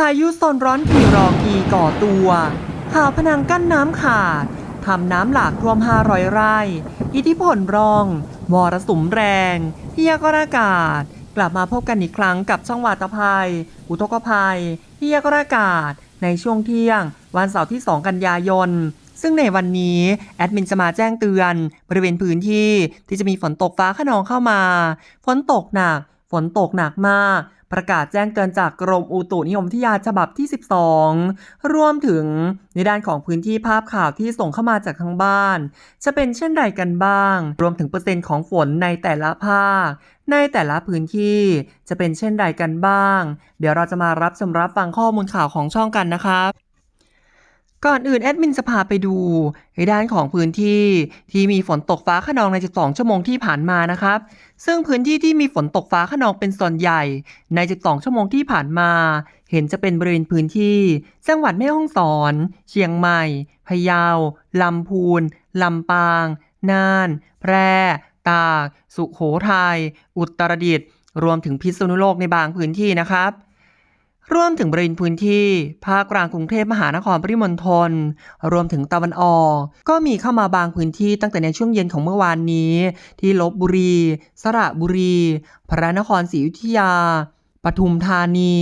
พายุโซนร้อนกีรอกีก่อตัวหาวพนังกั้นน้ำขาดทำน้ำหลากท่วม 500 ไร่ อิทธิพลรองมรสุมแรงพยากรณ์อากาศ กลับมาพบกันอีกครั้งกับช่องวาตภัย อุทกภัยพยากรณ์อากาศ ในช่วงเที่ยง วันเสาร์ที่ 2 กันยายน ซึ่งในวันนี้แอดมินจะมาแจ้งเตือน บริเวณพื้นที่ที่จะมีฝนตกฟ้าขนองเข้ามา ฝนตกหนัก ฝนตกหนักมาก ประกาศแจ้งเตือนจากกรมอุตุนิยมวิทยาฉบับที่ 12 รวมถึงในด้านของพื้นที่ภาพข่าวที่ส่งเข้ามาจากทางบ้าน จะเป็นเช่นใดกันบ้าง รวมถึงเปอร์เซ็นต์ของฝนในแต่ละภาค ในแต่ละพื้นที่จะเป็นเช่นใดกันบ้าง เดี๋ยวเราจะมารับชมรับฟังข้อมูลข่าวของช่องกันนะครับ ก่อนอื่นแอดมินจะพาไปดูในด้านของพื้นที่ที่มีฝนตกฟ้าขนองใน 12 ชั่วโมงที่ผ่านมานะครับ ซึ่งพื้นที่ที่มีฝนตกฟ้าขนองเป็นส่วนใหญ่ใน 12 ชั่วโมงที่ผ่านมา เห็นจะเป็นบริเวณพื้นที่ จังหวัดแม่ฮ่องสอน เชียงใหม่ พะเยา ลำพูน ลำปาง น่าน แพร่ ตาก สุโขทัย อุตรดิตถ์ รวมถึงพิษณุโลกในบางพื้นที่นะครับ รวมถึงบริเวณพื้นที่ ภาคกลางกรุงเทพมหานครปริมณฑลรวมถึงตะวันออก ก็มีเข้ามาบางพื้นที่ตั้งแต่ในช่วงเย็นของเมื่อวานนี้ ที่ลบบุรี สระบุรี พระนครศรีอยุธยา ปทุมธานี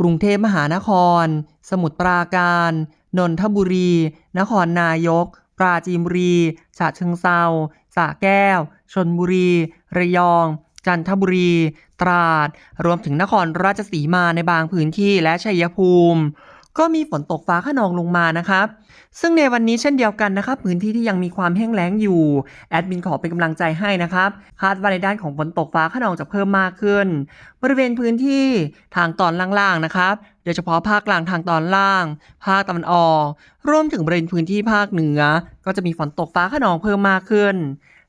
กรุงเทพมหานคร สมุทรปราการ นนทบุรี นครนายก ปราจีนบุรีฉะเชิงเซาสระแก้ว ชนบุรี ระยอง จันทบุรี ตราด รวมถึงนครราชสีมาในบางพื้นที่และชัยภูมิ ก็มีฝนตกฟ้าขนองลงมานะครับ ซึ่งในวันนี้เช่นเดียวกันนะครับพื้นที่ที่ยังมีความแห้งแล้งอยู่ แอดมินขอเป็นกำลังใจให้นะครับ คาดว่าในด้านของฝนตกฟ้าขนองจะเพิ่มมากขึ้น บริเวณพื้นที่ทางตอนล่างๆนะครับโดยเฉพาะภาคกลางทางตอนล่าง ภาคตะวันออก รวมถึงบริเวณพื้นที่ภาคเหนือ ก็จะมีฝนตกฟ้าขนองเพิ่มมากขึ้น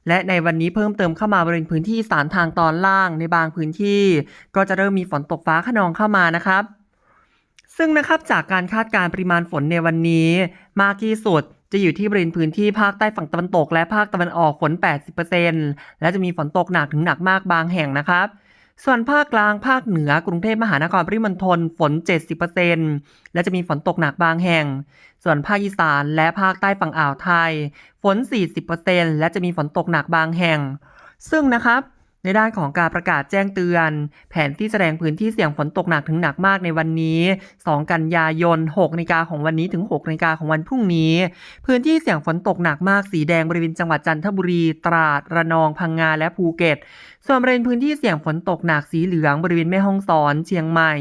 และในวันนี้เพิ่มเติมเข้ามาบริเวณพื้นที่สานทางตอนล่างในบางพื้นที่ ก็จะเริ่มมีฝนตกฟ้าขนองเข้ามานะครับ ซึ่งนะครับจากการคาดการณ์ปริมาณฝนในวันนี้มากที่สุดจะอยู่ที่บริเวณพื้นที่ภาคใต้ฝั่งตะวันตกและภาคตะวันออกฝน 80%และจะมีฝนตกหนักถึงหนักมากบางแห่งนะครับ ส่วนภาคกลางภาคเหนือกรุงเทพมหานครปริมณฑลฝน 70%และจะมีฝนตกหนักบางแห่ง ส่วนภาคอีสานและภาคใต้ฝั่งอ่าวไทย ฝน 40%และจะมีฝนตกหนักบางแห่ง ซึ่งนะครับ ในด้านของการประกาศแจ้งเตือน แผนที่แสดงพื้นที่เสี่ยงฝนตกหนักถึงหนักมากในวันนี้ 2 กันยายน6นาฬิกาของวันนี้ถึง6นาฬิกาของวันพรุ่งนี้ พื้นที่เสี่ยงฝนตกหนักมากสีแดงบริเวณจังหวัดจันทบุรี ตราด ระนอง พังงา และภูเก็ต ส่วนบริเวณพื้นที่เสี่ยงฝนตกหนักสีเหลืองบริเวณแม่ฮ่องสอน เชียงใหม่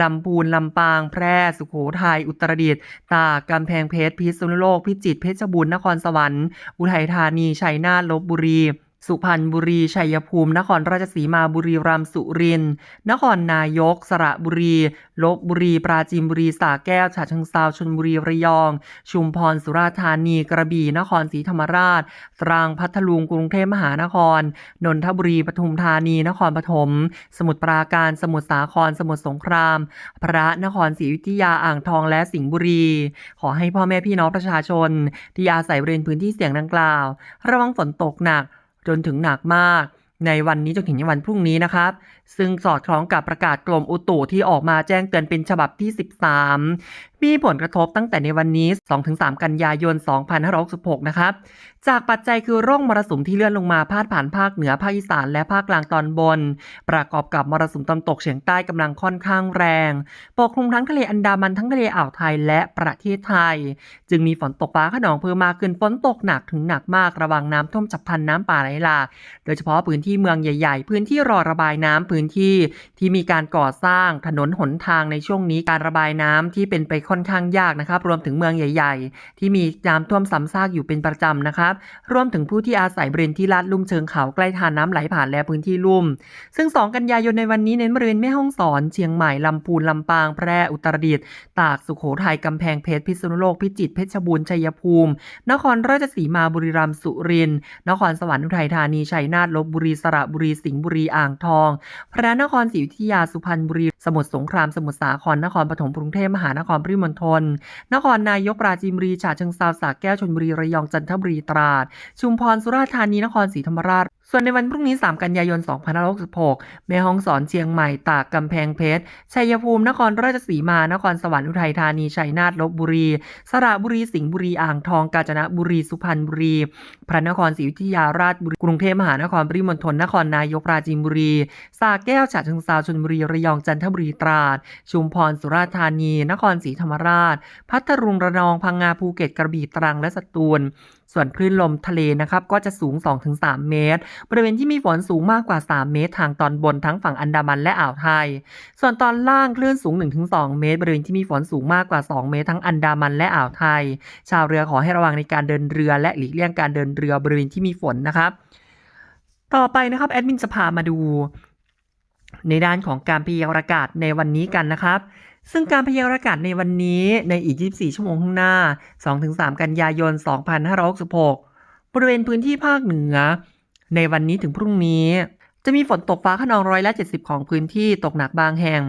ลำพูน ลำปาง แพร่ สุโขทัย อุตรดิตถ์ ตาก กำแพงเพชร พิษณุโลก พิจิตร เพชรบูรณ์ นครสวรรค์ อุทัยธานี ชัยนาท ลบบุรี สุพรรณบุรี ชัยภูมิ นครราชสีมา บุรีรัมย์ สุรินทร์ นครนายก สระบุรี ลบบุรี ปราจีนบุรี สระแก้ว ฉะเชิงเทราชลบุรี ระยอง ชุมพร สุราษฎร์ธานี กระบี่ นครศรีธรรมราช ตรัง พัทลุง กรุงเทพมหานคร นนทบุรี ปทุมธานี นครปฐม สมุทรปราการ สมุทรสาคร สมุทรสงคราม พระนครศรีอยุธยา อ่างทอง และสิงห์บุรี ขอให้พ่อแม่พี่น้องประชาชน ที่อาศัยบริเวณพื้นที่เสี่ยงดังกล่าว ระวังฝนตกหนัก จนถึงหนักมากในวันนี้จนถึงวันพรุ่งนี้นะครับ ซึ่งสอดคล้องกับประกาศกรมอุตุที่ออกมาแจ้งเตือนเป็นฉบับที่ 13 มีผลกระทบตั้งแต่ในวันนี้ 2-3 กันยายน 2566 นะครับ จากปัจจัยคือร่องมรสุมที่เลื่อนลงมาพาดผ่านภาคเหนือ ภาคอีสาน และภาคกลางตอนบน ประกอบกับมรสุมตะวันตกเฉียงใต้กำลังค่อนข้างแรง ปกคลุมทั้งทะเลอันดามันทั้งทะเลอ่าวไทยและประเทศไทย จึงมีฝนตกฟ้าขนองเพิ่มมากขึ้น ฝนตกหนักถึงหนักมาก ระวังน้ำท่วมฉับพลันน้ำป่าไหลหลาก โดยเฉพาะพื้นที่เมืองใหญ่ ๆ พื้นที่รอระบายน้ำพื้นที่ที่มีการก่อสร้างถนนหนทางในช่วงนี้การระบายน้ำที่เป็นไปค่อนข้างยากนะครับ รวมถึงเมืองใหญ่ ๆ ที่มีน้ำท่วมซ้ำซากอยู่เป็นประจำนะครับ รวมถึงผู้ที่อาศัยบริเวณที่ลาดลุ่มเชิงเขาใกล้ทานน้ำไหลผ่านและพื้นที่ลุ่ม ซึ่ง 2 กันยายนในวันนี้เน้นบริเวณแม่ฮ่องสอน เชียงใหม่ลำพูนลำปางแพร่อุตรดิตถ์ตากสุโขทัยกำแพงเพชรพิษณุโลกพิจิตรเพชรบูรณ์ชัยภูมิ นครราชสีมาบุรีรัมย์สุรินทร์นครสวรรค์อุทัยธานีชัยนาทลบบุรีสระบุรีสิงห์บุรีอ่างทอง พระนครศรีอยุธยาสุพรรณบุรี สมุทรสงครามสมุทรสาครนครปฐมกรุงเทพมหานครปริมณฑลนครนายกปราจีนบุรีฉะเชิงเทราสระแก้วชลบุรีระยองจันทบุรีตราด ชุมพรสุราษฎร์ธานีนครศรีธรรมราช ส่วนในวันพรุ่งนี้ 3 กันยายน 2566 แม่ฮ่องสอนเชียงใหม่ ตาก กำแพงเพชร ชัยภูมิ นครราชสีมา นครสวรรค์ อุทัยธานี ชัยนาท ลบบุรี สระบุรี สิงห์บุรี อ่างทอง กาญจนบุรี สุพรรณบุรี พระนครศรีอยุธยา ราชบุรี กรุงเทพมหานคร ปริมณฑล นครนายก ปราจีนบุรี สระแก้ว ฉะเชิงเทราชลบุรี ระยอง จันทบุรี ตราด ชุมพร สุราษฎร์ธานี นครศรีธรรมราช พัทลุง ระนอง พังงา ภูเก็ต กระบี่ ตรัง และสตูล ส่วนคลื่นลมทะเลนะครับก็จะสูง 2-3 เมตร บริเวณที่มีฝนสูงมากกว่า 3 เมตร ทางตอนบนทั้งฝั่งอันดามันและอ่าวไทย ส่วนตอนล่างคลื่นสูง 1-2 เมตร บริเวณที่มีฝนสูงมากกว่า 2 เมตร ทั้งอันดามันและอ่าวไทย ชาวเรือขอให้ระวังในการเดินเรือและหลีกเลี่ยงการเดินเรือบริเวณที่มีฝนนะครับ ต่อไปนะครับแอดมินจะพามาดูในด้านของการพยากรณ์อากาศในวันนี้กันนะครับ ซึ่งการพยากรณ์อากาศในวันนี้ในอีก 24 ชั่วโมงข้างหน้า 2-3 กันยายน 2566 บริเวณพื้นที่ภาคเหนือ ในวันนี้ถึงพรุ่งนี้ จะมีฝนตกฟ้าขนองร้อยละ 70 ของพื้นที่ตกหนักบางแห่ง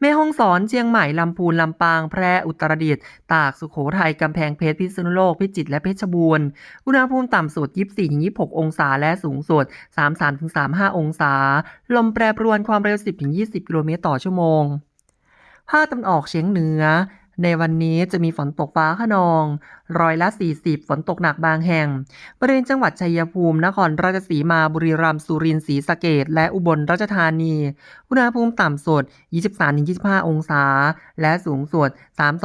แม่ฮ่องสอน เชียงใหม่ ลำพูน ลำปาง แพร่ อุตรดิตถ์ ตาก สุโขทัย กำแพงเพชร พิษณุโลก พิจิตร และเพชรบูรณ์ อุณหภูมิต่ำสุด 24-26 องศา และสูงสุด 33-35 องศา ลมแปรปรวนความเร็ว 10-20 กิโลเมตรต่อชั่วโมง ภาคตะวันออกเฉียงเหนือ ในวันนี้จะมีฝนตกฟ้าขนอง ร้อยละ 40 ฝนตกหนักบางแห่ง บริเวณจังหวัดชัยภูมิ นครราชสีมา บุรีรัมย์ สุรินทร์ ศรีสะเกษและอุบลราชธานี อุณหภูมิต่ำสุด 23-25 องศา และสูงสุด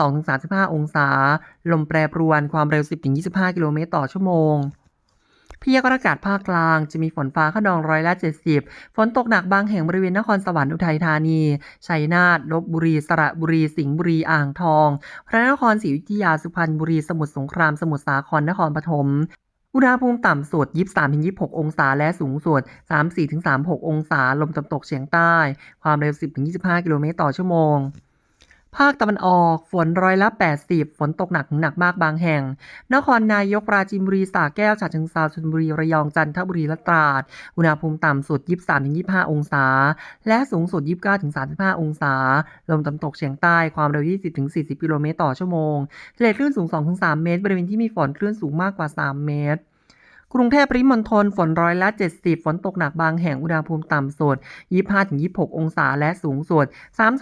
32-35 องศา ลมแปรปรวน ความเร็ว 10-25 กิโลเมตรต่อชั่วโมง พยากรณ์อากาศภาคกลางจะมีฝนฟ้าขนองร้อยละ70 ฝนตกหนักบางแห่งบริเวณนครสวรรค์อุทัยธานี ชัยนาท ลบบุรี สระบุรี สิงห์บุรี อ่างทอง พระนครศรีอยุธยา สุพรรณบุรี สมุทรสงคราม สมุทรสาคร นครปฐมอุณหภูมิต่ำสุด 23-26 องศา และสูงสุด 34-36 องศา ลมตะวันตกเฉียงใต้ ความเร็ว 10-25 กิโลเมตรต่อชั่วโมง ภาคตะวันออกฝนร้อยละ 80 ฝนตกหนักหนักมากบางแห่ง นครนายกปราจีนบุรีสระแก้วฉะเชิงเทราชลบุรีระยองจันทบุรีและตราด อุณหภูมิต่ำสุด 23-25 องศา และสูงสุด 29-35 องศา ลมตะวันตกเฉียงใต้ความเร็ว 20-40 กิโลเมตรต่อชั่วโมงทะเลคลื่นสูง 2-3 เมตร บริเวณที่มีฝนคลื่นสูงมากกว่า 3 เมตร กรุงเทพปริมณฑลฝนร้อยละ 70 ฝนตกหนักบางแห่งอุณหภูมิต่ำสุด 25-26 องศาและสูงสุด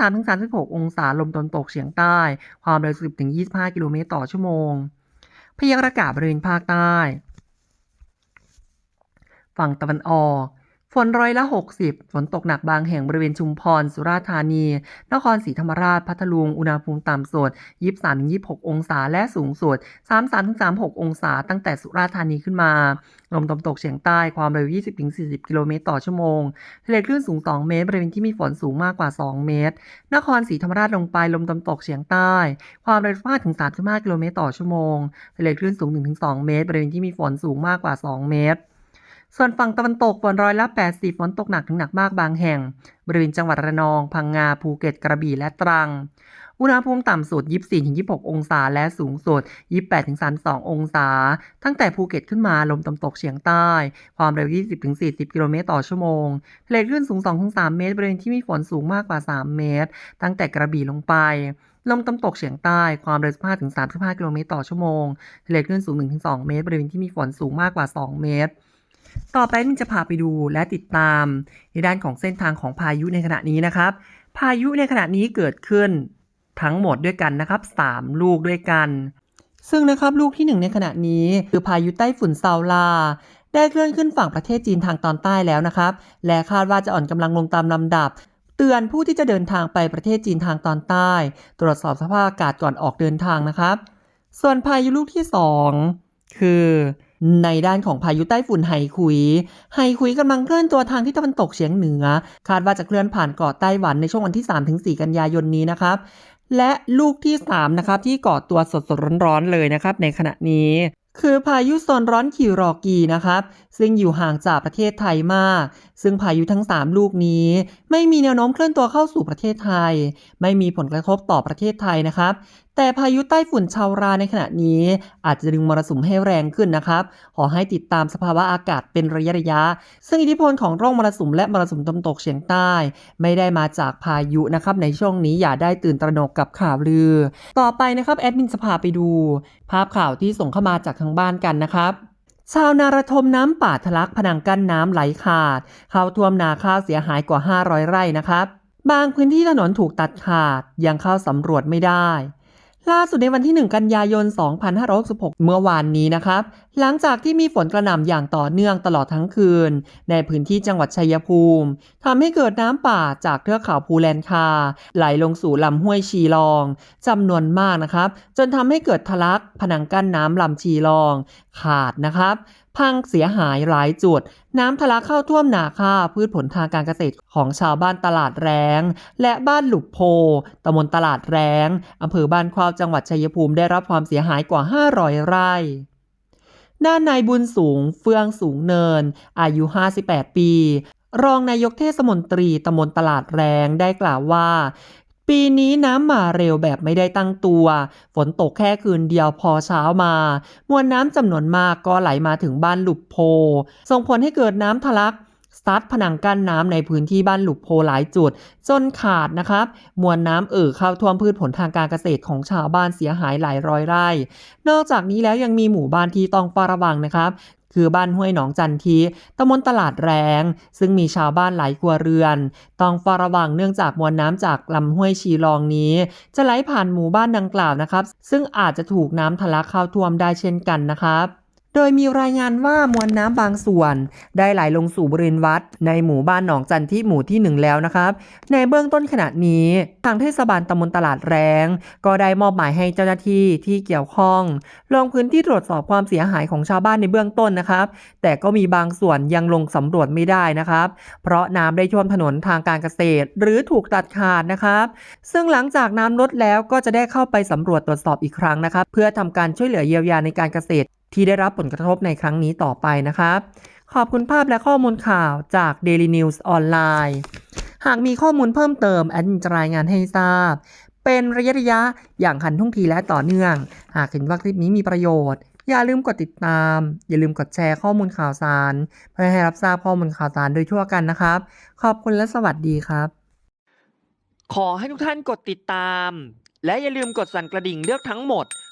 33-36 องศาลมตะวันตกเฉียงใต้ ความเร็ว 10-25 กิโลเมตรต่อชั่วโมง พยากรณ์อากาศบริเวณภาคใต้ ฝั่งตะวันออก ฝนร้อยละ 60 ฝนตกหนักบางแห่งบริเวณชุมพร สุราษฎร์ธานี นครศรีธรรมราช พัทลุง อุณหภูมิต่ำสุด 23-26 องศา และสูงสุด 33-36 องศา ตั้งแต่สุราษฎร์ธานีขึ้นมา ลมตะวันตกเฉียงใต้ ความเร็ว 20-40 กิโลเมตรต่อชั่วโมง ทะเลคลื่นสูง 2 เมตร บริเวณที่มีฝนสูงมากกว่า 2 เมตร นครศรีธรรมราชลงไป ลมตะวันตกเฉียงใต้ ความเร็ว15-35 กิโลเมตรต่อชั่วโมง ทะเลคลื่นสูง 1-2 เมตร บริเวณที่มีฝนสูงมากกว่า 2 เมตร ส่วนฝั่งตะวันตกฝนร้อยละ 80 ฝนตกหนักถึงหนักมากบางแห่ง บริเวณจังหวัดระนอง พังงา ภูเก็ต กระบี่ และตรัง อุณหภูมิต่ำสุด 24-26 องศา และสูงสุด 28-32 องศา ตั้งแต่ภูเก็ตขึ้นมา ลมตะวันตกเฉียงใต้ ความเร็ว 20-40 กิโลเมตรต่อชั่วโมง ทะเลคลื่นสูง 2-3 เมตร บริเวณที่มีฝนสูงมากกว่า 3 เมตร ตั้งแต่กระบี่ลงไปลมตะวันตกเฉียงใต้ ความเร็ว 15-35 กิโลเมตรต่อชั่วโมง ทะเลคลื่นสูง 1-2 เมตร บริเวณที่มีฝนสูงมากกว่า 2 เมตร ต่อไปนี่จะพาไปดูและติดตามในด้านของเส้นทางของพายุในขณะนี้นะครับ พายุในขณะนี้เกิดขึ้นทั้งหมดด้วยกันนะครับ3ลูกด้วยกัน ซึ่งนะครับลูกที่ 1 ในขณะนี้คือพายุไต้ฝุ่นซาลา ได้เคลื่อนขึ้นฝั่งประเทศจีนทางตอนใต้แล้วนะครับ และคาดว่าจะอ่อนกำลังลงตามลำดับ เตือนผู้ที่จะเดินทางไปประเทศจีนทางตอนใต้ ตรวจสอบสภาพอากาศก่อนออกเดินทางนะครับ ส่วนพายุลูกที่ 2 คือ ในด้านของพายุใต้ฝุ่นไหคุยไหคุยกำลังเคลื่อนตัวทางที่ตะวันตกเฉียงเหนือ คาดว่าจะเคลื่อนผ่านเกาะไต้หวันในช่วงวันที่ 3-4 กันยายนนี้นะครับและลูกที่3นะครับที่เกาะตัวสดๆร้อนๆเลยนะครับในขณะนี้ คือพายุโซนร้อนคิวรอกีนะครับ ซึ่งอยู่ห่างจากประเทศไทยมาก ซึ่งพายุทั้ง 3 ลูกนี้ ไม่มีแนวโน้มเคลื่อนตัวเข้าสู่ประเทศไทย ไม่มีผลกระทบต่อประเทศไทยนะครับ แต่พายุใต้ฝุ่นชาวราในขณะนี้ อาจจะดึงมรสุมให้แรงขึ้นนะครับ ขอให้ติดตามสภาวะอากาศเป็นระยะระยะ ซึ่งอิทธิพลของร่องมรสุมและมรสุมตะวันตกเฉียงใต้ ไม่ได้มาจากพายุนะครับ ในช่วงนี้อย่าได้ตื่นตระหนกกับข่าวลือ ต่อไปนะครับแอดมินจะพาไปดู ภาพข่าวที่ส่งเข้ามาจากทางบ้านกันนะครับชาวนาระทมน้ำป่าทะลักพนังกั้นน้ำไหลขาด เข้าท่วมนาข้าวเสียหายกว่า 500 ไร่นะครับ บางพื้นที่ถนนถูกตัดขาด ยังเข้าสำรวจไม่ได้ ล่าสุดในวันที่ 1 กันยายน 2566 เมื่อวานนี้นะครับ หลังจากที่มีฝนกระหน่ำอย่างต่อเนื่องตลอดทั้งคืน ในพื้นที่จังหวัดชัยภูมิทำให้เกิดน้ำป่าจากเทือกเขาภูแลนคา ไหลลงสู่ลำห้วยชีลองจำนวนมากนะครับ จนทำให้เกิดทะลัก ผนังกั้นน้ำลำชีลอง ขาดนะครับ พังเสียหายหลายจุด น้ำทะลักเข้าท่วมนาข้าวพืชผลทางการเกษตรของชาวบ้านตลาดแรง และบ้านหลุบโพตำบลตลาดแรงอำเภอบ้านควาวจังหวัดชัยภูมิได้รับความเสียหายกว่า 500 ไร่ด้านนายบุญสูงเฟื่องสูงเนิน อายุ 58 ปี รองนายกเทศมนตรีตำบลตลาดแรงได้กล่าวว่า ปีนี้น้ำมาเร็วแบบไม่ได้ตั้งตัว ฝนตกแค่คืนเดียวพอเช้ามามวลน้ำจำนวนมากก็ไหลมาถึงบ้านหลุบโพ ส่งผลให้เกิดน้ำทะลักซัดผนังกั้นน้ำในพื้นที่บ้านหลุบโพหลายจุด จนขาดนะครับ มวลน้ำเอ่อเข้าท่วมพืชผลทางการเกษตรของชาวบ้านเสียหายหลายร้อยไร่ นอกจากนี้แล้วยังมีหมู่บ้านที่ต้องเฝ้าระวังนะครับ คือบ้านห้วยหนองจันทีตำบลตลาดแรง ซึ่งมีชาวบ้านหลายครัวเรือน ต้องเฝ้าระวังเนื่องจากมวลน้ำจากลำห้วยชีลองนี้ จะไหลผ่านหมู่บ้านดังกล่าวนะครับ ซึ่งอาจจะถูกน้ำทะลักเข้าท่วมได้เช่นกันนะครับ โดยมีรายงานว่ามวลน้ำบางส่วน ได้ไหลลงสู่บริเวณวัด ในหมู่บ้านหนองจันที่หมู่ที่หนึ่งแล้วนะครับ ในเบื้องต้นขณะนี้ ทางเทศบาลตำบลตลาดแรง ก็ได้มอบหมายให้เจ้าหน้าที่ที่เกี่ยวข้องลงพื้นที่ตรวจสอบความเสียหายของชาวบ้านในเบื้องต้นนะครับ แต่ก็มีบางส่วนยังลงสำรวจไม่ได้นะครับ เพราะน้ำได้ท่วมถนนทางการเกษตร หรือถูกตัดขาดนะครับ ซึ่งหลังจากน้ำลดแล้วก็จะได้เข้าไปสำรวจตรวจสอบอีกครั้งนะครับ เพื่อทำการช่วยเหลือเยียวยาในการเกษตร ที่ได้รับผลกระทบในครั้งนี้ต่อไปนะครับ ขอบคุณภาพและข้อมูลข่าวจาก Daily News ออนไลน์หากมีข้อมูลเพิ่มเติมแอดมินจะรายงานให้ทราบ เป็นระยะระยะอย่างทันท่วงทีและต่อเนื่อง หากเห็นว่าคลิปนี้มีประโยชน์ อย่าลืมกดติดตาม อย่าลืมกดแชร์ข้อมูลข่าวสาร เพื่อให้รับทราบข้อมูลข่าวสารโดยทั่วกันนะครับ ขอบคุณและสวัสดีครับ ขอให้ทุกท่านกดติดตาม และอย่าลืมกดสั่นกระดิ่งเลือกทั้งหมด